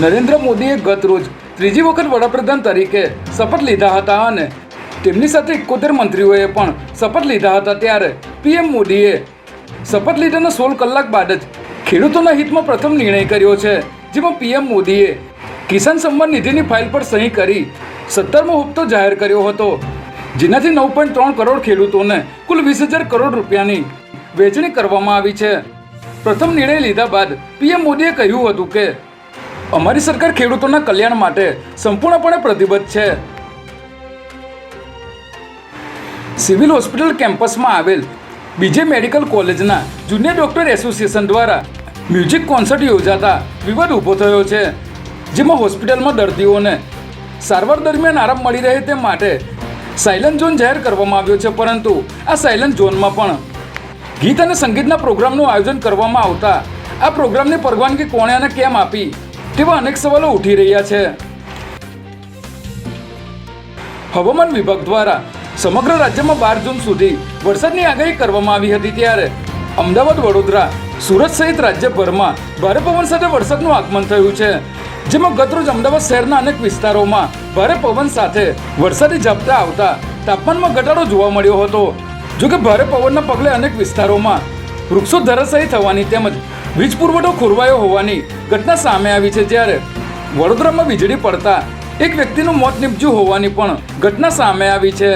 નરેન્દ્ર મોદીએ ગત રોજ ત્રીજી વખત વડાપ્રધાન તરીકે શપથ લીધા હતા અને તેમની સાથે એકોતેર મંત્રીઓએ પણ શપથ લીધા હતા ત્યારે પીએમ મોદીએ શપથ લીધાના સોળ કલાક બાદ જ ખેડૂતોના હિતમાં પ્રથમ નિર્ણય કર્યો છે, જેમાં પીએમ મોદીએ કિસાન સન્માન નિધિની ફાઇલ પર સહી કરી સત્તરમો હપ્તો જાહેર કર્યો હતો, જેનાથી નવ પોઈન્ટ ત્રણ કરોડ ખેડૂતોને કુલ વીસ હજાર કરોડ રૂપિયાની વહેંચણી કરવામાં આવી છે. પ્રથમ નિર્ણય લીધા બાદ પીએમ મોદીએ કહ્યું હતું કે અમારી સરકાર ખેડૂતોના કલ્યાણ માટે સંપૂર્ણપણે પ્રતિબદ્ધ છે. સિવિલ હોસ્પિટલ કેમ્પસમાં આવેલ બીજે મેડિકલ કોલેજના જુનિયર ડોક્ટર એસોસિએશન દ્વારા મ્યુઝિક કોન્સર્ટ યોજાતા વિવાદ ઊભો થયો છે, જેમાં હોસ્પિટલમાં દર્દીઓને સારવાર દરમિયાન આરામ મળી રહે તે માટે સાયલન્ટ ઝોન જાહેર કરવામાં આવ્યો છે, પરંતુ આ સાયલન્ટ ઝોનમાં પણ ગીત અને સંગીતના પ્રોગ્રામનું આયોજન કરવામાં આવતા આ પ્રોગ્રામની પરવાનગી કોણે અને કેમ આપી? તેવા અનેક સવાલો ઉઠી રહ્યા છે. હવામાન વિભાગ દ્વારા સમગ્ર રાજ્યમાં બાર જૂન સુધી વરસાદની આગાહી કરવામાં આવી હતી ત્યારે અમદાવાદ, વડોદરા, સુરત સહિત રાજ્યભરમાં ભારે પવન સાથે વરસાદનું આગમન થયું છે. જેમાં ગતરોજ અમદાવાદ શહેરના અનેક વિસ્તારોમાં ભારે પવન સાથે વરસાદી ઝાપટા આવતા તાપમાનમાં ઘટાડો જોવા મળ્યો હતો. જોકે ભારે પવનના પગલે અનેક વિસ્તારોમાં વૃક્ષો ધરાશાયી થવાની તેમજ વીજ પુરવઠો ખોરવાયો હોવાની ઘટના સામે આવી છે જ્યારે વડોદરામાં વીજળી પડતા એક વ્યક્તિનું મોત નીપજ્યું હોવાની પણ ઘટના સામે આવી છે.